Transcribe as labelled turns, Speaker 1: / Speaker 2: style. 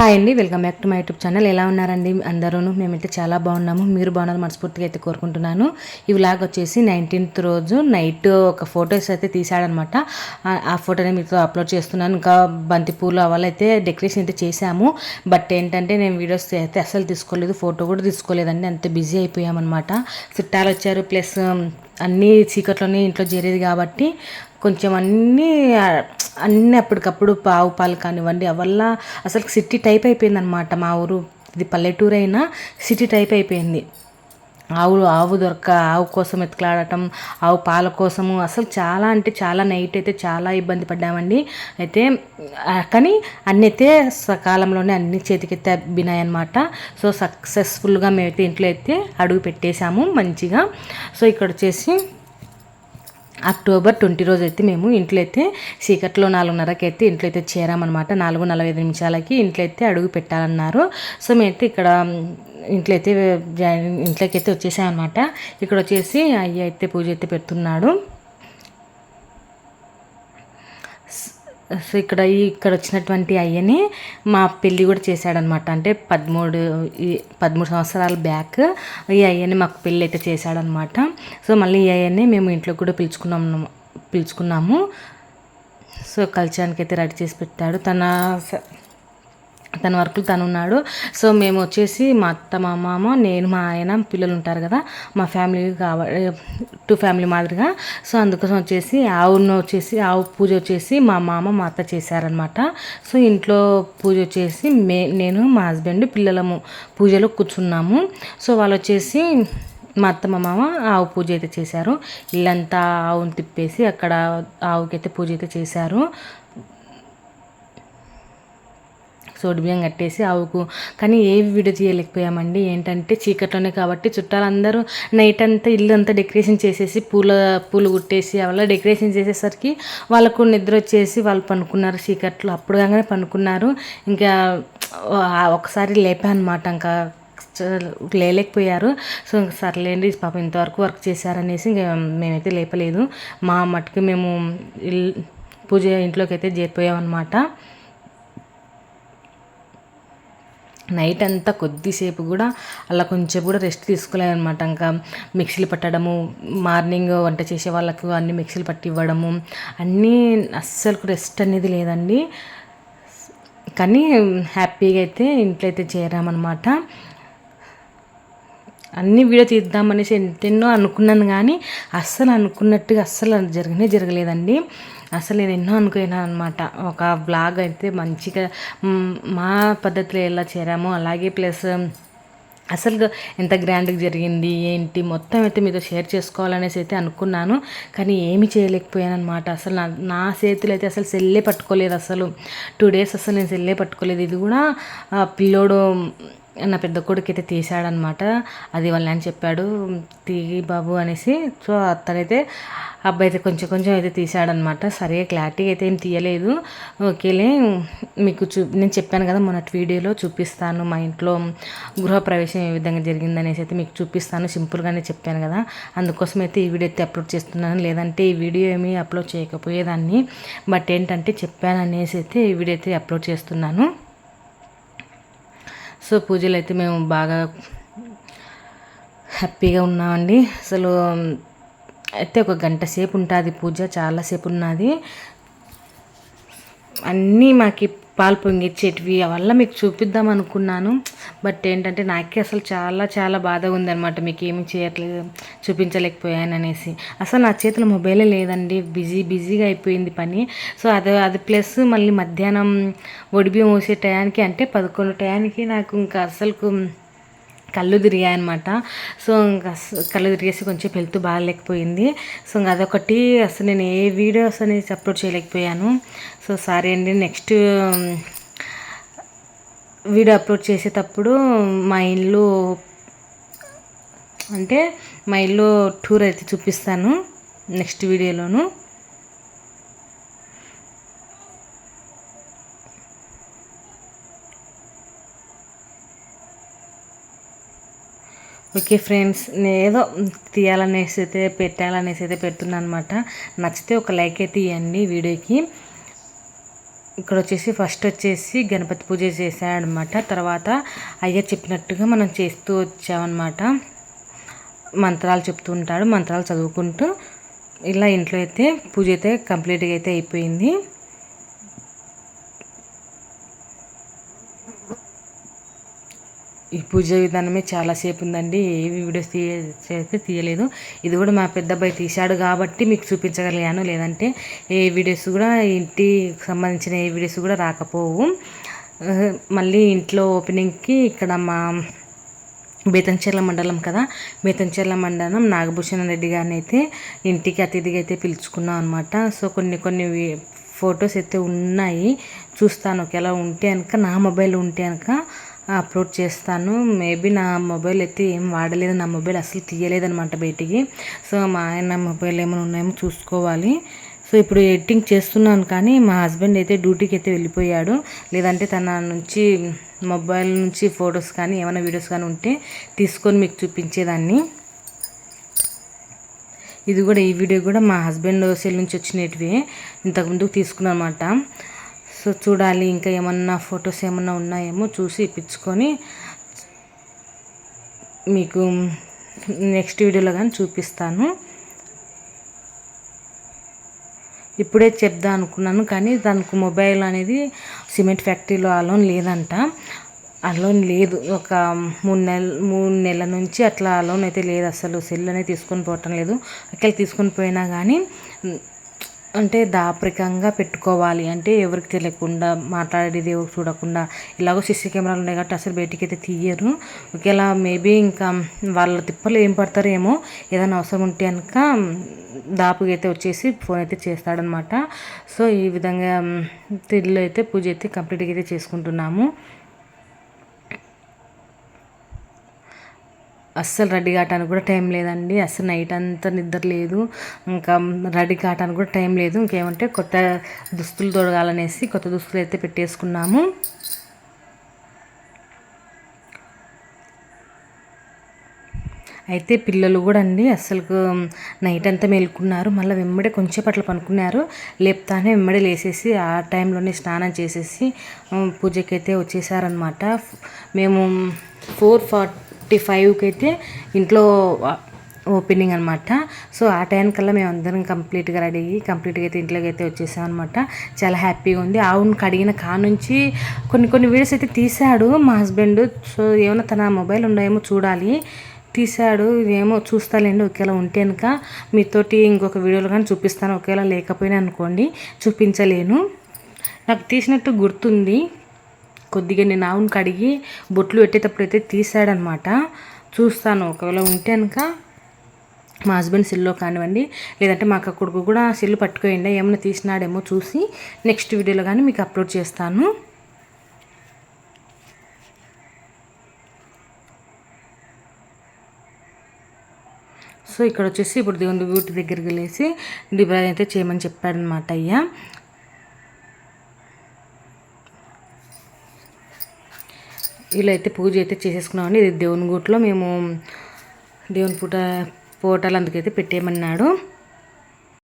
Speaker 1: Hi అండి welcome back to my YouTube channel ఎలా ఉన్నారండి అందరూ మేమైతే చాలా బాగున్నాము. మీరు బాగున్నారు మనస్ఫూర్తిగా అయితే కోరుకుంటున్నాను. ఈ వ్లాగ్ వచ్చేసి నైన్టీన్త్ రోజు నైట్ ఒక ఫొటోస్ అయితే తీసాడనమాట ఆ- ఫోటోని మీతో అప్లోడ్ చేస్తున్నాను. ఇంకా బంతిపూలు అవలైతే డెకరేషన్ అయితే చేశాము. బట్ ఏంటంటే నేను వీడియోస్ అయితే అస్సలు తీసుకోలేదు ఫోటో కూడా తీసుకోలేదండి. అంత బిజీ అయిపోయామన్నమాట చుట్టాలు వచ్చారు ప్లస్ అన్నీ చీకట్లోనే ఇంట్లో చేరేది కాబట్టి కొంచెం అన్నీ అన్నీ అప్పటికప్పుడు పావు పాలు కానివ్వండి అవల్ల అసలు సిటీ టైప్ అయిపోయింది అనమాట మా ఊరు. ఇది పల్లెటూరు అయినా సిటీ టైప్ అయిపోయింది. ఆవులు ఆవు దొరక ఆవు కోసం ఎత్తులాడటం ఆవు పాల కోసము. అసలు చాలా అంటే చాలా నైట్ అయితే చాలా ఇబ్బంది పడ్డామండి. అయితే కానీ అన్నీ అయితే సకాలంలోనే అన్ని చేతికెత్తే అబ్బినాయి అనమాట సో సక్సెస్ఫుల్గా మేమైతే ఇంట్లో అయితే అడుగు పెట్టేశాము మంచిగా. సో ఇక్కడ వచ్చేసి అక్టోబర్ ట్వంటీ రోజు అయితే మేము ఇంట్లో అయితే చీకట్లో నాలుగున్నరకి అయితే ఇంట్లో అయితే చేరామన్నమాట. నాలుగు నలభై ఐదు నిమిషాలకి ఇంట్లో అయితే అడుగు పెట్టాలన్నారు. సో మేమైతే ఇక్కడ ఇంట్లో అయితే ఇంట్లోకి అయితే వచ్చేసామన్నమాట ఇక్కడ వచ్చేసి అయ్య అయితే పూజ అయితే పెడుతున్నాడు. సో ఇక్కడ ఈ ఇక్కడ వచ్చినటువంటి అయ్యని మా పెళ్ళి కూడా చేశాడనమాట అంటే పదమూడు ఈ పదమూడు సంవత్సరాల బ్యాక్ ఈ అయ్యని మాకు పెళ్ళి అయితే చేశాడనమాట సో మళ్ళీ ఈ అయ్యని మేము ఇంట్లో కూడా పిలుచుకున్నాము పిలుచుకున్నాము. సో కల్చర్కి అయితే రెడీ చేసి పెట్టాడు. తన స- తన వర్కులు తను ఉన్నాడు. సో మేము వచ్చేసి మా అత్త మా మామ నేను మా ఆయన పిల్లలు ఉంటారు కదా మా ఫ్యామిలీ కావ టూ ఫ్యామిలీ మాదిరిగా. సో అందుకోసం వచ్చేసి ఆవును వచ్చేసి ఆవు పూజ వచ్చేసి మా మామ మా అత్త చేశారనమాట సో ఇంట్లో పూజ వచ్చేసి మే నేను మా హస్బెండ్ పిల్లలము పూజలో కూర్చున్నాము. సో వాళ్ళు వచ్చేసి మా అత్త మా మామ ఆవు పూజ అయితే చేశారు. ఇల్లంతా ఆవును తిప్పేసి అక్కడ ఆవుకైతే పూజ అయితే చేశారు. సోడి బియ్యం కట్టేసి ఆవుకు. కానీ ఏ వీడియో తీయలేకపోయామండి ఏంటంటే చీకట్లోనే కాబట్టి చుట్టాలందరూ నైట్ అంతా ఇల్లు అంతా డెకరేషన్ చేసేసి పూల పూలు కుట్టేసి అలా డెకరేషన్ చేసేసరికి వాళ్ళకు నిద్ర వచ్చేసి వాళ్ళు పనుకున్నారు చీకట్లో. అప్పుడు కాగానే పనుకున్నారు ఇంకా ఒకసారి లేపా అనమాట ఇంకా లేలేకపోయారు సో ఇంక సర్లేండి పాపం ఇంతవరకు వర్క్ చేశారనేసి ఇంకా మేమైతే లేపలేదు. మా మట్టుకు మేము పూజ ఇంట్లోకి అయితే చేరిపోయామన్నమాట. నైట్ అంతా కొద్దిసేపు కూడా అలా కొంచెం కూడా రెస్ట్ తీసుకోలేదన్నమాట. ఇంకా మిక్సీలు పట్టడము మార్నింగ్ వంట చేసే వాళ్ళకు అన్ని మిక్సీలు పట్టి ఇవ్వడము అన్నీ అస్సలు రెస్ట్ అనేది లేదండి. కానీ హ్యాపీగా అయితే ఇంట్లో అయితే చేరామన్నమాట. అన్ని వీడియో తీద్దామనేసి ఎంతెన్నో అనుకున్నాను కానీ అస్సలు అనుకున్నట్టుగా అస్సలు జరగనే జరగలేదండి. అసలు నేను ఎన్నో అనుకున్నాను అనమాట ఒక బ్లాగ్ అయితే మంచిగా మా పద్ధతిలో ఎలా చేరామో అలాగే ప్లస్ అసలు ఎంత గ్రాండ్గా జరిగింది ఏంటి మొత్తం అయితే మీతో షేర్ చేసుకోవాలనేసి అయితే అనుకున్నాను. కానీ ఏమీ చేయలేకపోయాను అనమాట అసలు నా నా చేతులు అయితే అసలు సెల్లే పట్టుకోలేదు అసలు. టూ డేస్ అసలు నేను సెల్లే పట్టుకోలేదు. ఇది కూడా పిల్లోడు నా పెద్ద కొడుకు అయితే తీసాడనమాట అది వాళ్ళని అని చెప్పాడు తీ బాబు అనేసి. సో అతనైతే అబ్బాయి అయితే కొంచెం కొంచెం అయితే తీసాడనమాట సరిగా క్లారిటీ అయితే ఏం తీయలేదు. ఓకేలే మీకు చూ నేను చెప్పాను కదా మొన్నటి వీడియోలో చూపిస్తాను మా ఇంట్లో గృహప్రవేశం ఏ విధంగా జరిగిందనేసి అయితే మీకు చూపిస్తాను. సింపుల్గానే చెప్పాను కదా. అందుకోసం అయితే ఈ వీడియో అయితే అప్లోడ్ చేస్తున్నాను. లేదంటే ఈ వీడియో ఏమీ అప్లోడ్ చేయకపోయేదాన్ని. బట్ ఏంటంటే చెప్పాను అనేసి అయితే ఈ వీడియో అయితే అప్లోడ్ చేస్తున్నాను. సో పూజలు అయితే మేము బాగా హ్యాపీగా ఉన్నామండి. అసలు అయితే ఒక గంట సేపు ఉంటుంది పూజ చాలాసేపు ఉన్నది. అన్నీ మాకు పాలు పొంగిచ్చేటివి అవల్ల మీకు చూపిద్దాం అనుకున్నాను బట్ ఏంటంటే నాకే అసలు చాలా చాలా బాధగా ఉందన్నమాట. మీకు ఏమి చేయట్లేదు చూపించలేకపోయాను అనేసి. అసలు నా చేతిలో మొబైలే లేదండి. బిజీ బిజీగా అయిపోయింది పని. సో అది అది ప్లస్ మళ్ళీ మధ్యాహ్నం ఒడిబి మూసే టయానికి అంటే పదకొండు టయానికి నాకు ఇంకా అసలుకు కళ్ళు తిరిగాయన్నమాట. సో ఇంకా కళ్ళు తిరిగేసి కొంచెం హెల్త్ బాగాలేకపోయింది. సో ఇంకా అదొకటి అసలు నేను ఏ వీడియోస్ అనేది అప్లోడ్ చేయలేకపోయాను. సో సారీ అండి. నెక్స్ట్ వీడియో అప్లోడ్ చేసేటప్పుడు మా ఇల్లు అంటే మా ఇల్లు టూర్ అయితే చూపిస్తాను నెక్స్ట్ వీడియోలోను. ఓకే ఫ్రెండ్స్ నేను ఏదో తీయాలనేసి అయితే పెట్టాలనేసి అయితే పెడుతున్నాను అనమాట నచ్చితే ఒక లైక్ అయితే ఇవ్వండి వీడియోకి. ఇక్కడ వచ్చేసి ఫస్ట్ వచ్చేసి గణపతి పూజ చేశాడనమాట తర్వాత అయ్య చెప్పినట్టుగా మనం చేస్తూ వచ్చామన్నమాట. మంత్రాలు చెప్తూ ఉంటాడు మంత్రాలు చదువుకుంటూ ఇలా ఇంట్లో అయితే పూజ అయితే కంప్లీట్గా అయితే అయిపోయింది. ఈ పూజ విధానమే చాలాసేపు ఉందండి ఏవి వీడియోస్ తీయ తీయలేదు. ఇది కూడా మా పెద్ద అబ్బాయి తీశాడు కాబట్టి మీకు చూపించగలిగాను. లేదంటే ఏ వీడియోస్ కూడా ఇంటికి సంబంధించిన ఏ వీడియోస్ కూడా రాకపోవు. మళ్ళీ ఇంట్లో ఓపెనింగ్కి ఇక్కడ మా బేతంచెర్ల మండలం కదా. బేతంచెర్ల మండలం నాగభూషణ రెడ్డి గారిని అయితే ఇంటికి అతిథిగా అయితే పిలుచుకున్నాం అనమాట సో కొన్ని కొన్ని ఫొటోస్ అయితే ఉన్నాయి. చూస్తాను. ఒకవేళ ఉంటే కనుక నా మొబైల్ ఉంటే కనుక అప్లోడ్ చేస్తాను. మేబీ నా మొబైల్ అయితే ఏం వాడలేదు. నా మొబైల్ అసలు తీయలేదనమాట బయటికి. సో మా ఆయన మొబైల్ ఏమైనా ఉన్నాయేమో చూసుకోవాలి. సో ఇప్పుడు ఎడిటింగ్ చేస్తున్నాను కానీ మా హస్బెండ్ అయితే డ్యూటీకి అయితే వెళ్ళిపోయాడు. లేదంటే తన నుంచి మొబైల్ నుంచి ఫొటోస్ కానీ ఏమైనా వీడియోస్ కానీ ఉంటే తీసుకొని మీకు చూపించేదాన్ని. ఇది కూడా ఈ వీడియో కూడా మా హస్బెండ్ సెల్ నుంచి వచ్చినవి ఇంతకుముందు తీసుకున్నాను అనమాట సో చూడాలి ఇంకా ఏమన్నా ఫొటోస్ ఏమన్నా ఉన్నాయేమో చూసి ఇప్పించుకొని మీకు నెక్స్ట్ వీడియోలో కానీ చూపిస్తాను. ఇప్పుడే చెప్దా అనుకున్నాను కానీ దానికి మొబైల్ అనేది సిమెంట్ ఫ్యాక్టరీలో అలోన్ లేదంట. అలోన్ లేదు. ఒక మూడు నెల మూడు నెలల నుంచి అట్లా అలోన్ అయితే లేదు. అసలు సెల్ అనేది తీసుకొని పోవటం లేదు. అక్కడ తీసుకొని పోయినా కానీ అంటే దాపరికంగా పెట్టుకోవాలి. అంటే ఎవరికి తెలియకుండా మాట్లాడేది ఎవరు చూడకుండా. ఇలాగో సీసీ కెమెరాలు ఉన్నాయి కాబట్టి అసలు బయటికి అయితే తీయరు. ఒకేలా మేబీ ఇంకా వాళ్ళ తిప్పలు ఏం పడతారో ఏమో ఏదైనా అవసరం ఉంటే కనుక దాపుగా అయితే వచ్చేసి ఫోన్ అయితే చేస్తాడనమాట సో ఈ విధంగా తిల్లు అయితే పూజ అయితే కంప్లీట్గా అయితే చేసుకుంటున్నాము. అస్సలు రెడీ కావటానికి కూడా టైం లేదండి. అస్సలు నైట్ అంతా నిద్ర లేదు. ఇంకా రెడీ కావటానికి కూడా టైం లేదు. ఇంకేమంటే కొత్త దుస్తులు తొడగాలనేసి కొత్త దుస్తులు అయితే పెట్టేసుకున్నాము. అయితే పిల్లలు కూడా అండి అసలు నైట్ అంతా మేలుకున్నారు. మళ్ళీ వెంబడే కొంచెం పట్ల పనుకున్నారు. లేపుతానే వెంబడే లేసేసి ఆ టైంలోనే స్నానం చేసేసి పూజకి అయితే వచ్చేసారనమాట మేము ఫోర్ ఫార్టీ ఫిఫ్టీ ఫైవ్కి అయితే ఇంట్లో ఓపెనింగ్ అనమాట సో ఆ టైంకల్లా మేము అందరం కంప్లీట్గా రెడీ అయ్యి కంప్లీట్గా అయితే ఇంట్లోకి అయితే వచ్చేసాం అనమాట చాలా హ్యాపీగా ఉంది. ఆవును కడిగిన కా నుంచి కొన్ని కొన్ని వీడియోస్ అయితే తీశాడు మా హస్బెండ్. సో ఏమైనా తన మొబైల్ ఉన్నాయేమో చూడాలి. తీశాడు. ఏమో చూస్తాలేండి ఒకేలా ఉంటే కనుక మీతోటి ఇంకొక వీడియోలు కానీ చూపిస్తాను. ఒకేలా లేకపోయినా అనుకోండి చూపించలేను. నాకు తీసినట్టు గుర్తుంది. కొద్దిగా నేను ఆవును కడిగి బొట్లు పెట్టేటప్పుడు అయితే తీసాడనమాట చూస్తాను ఒకవేళ ఉంటే కనుక మా హస్బెండ్ సెల్లో కానివ్వండి లేదంటే మా అక్క కొడుకు కూడా సెల్లు పట్టుకోయండి ఏమైనా తీసినాడేమో చూసి నెక్స్ట్ వీడియోలో కానీ మీకు అప్లోడ్ చేస్తాను. సో ఇక్కడ వచ్చేసి ఇప్పుడు దేవుని బ్యూటీ దగ్గరికి వెళ్ళేసి డిబ్రాజ్ అయితే చేయమని చెప్పాడనమాట అయ్యా. ఇలా అయితే పూజ అయితే చేసేసుకున్నామండి. ఇది దేవుని గుట్లో మేము దేవుని పూట పోటాలు అందుకైతే పెట్టేయమన్నాడు.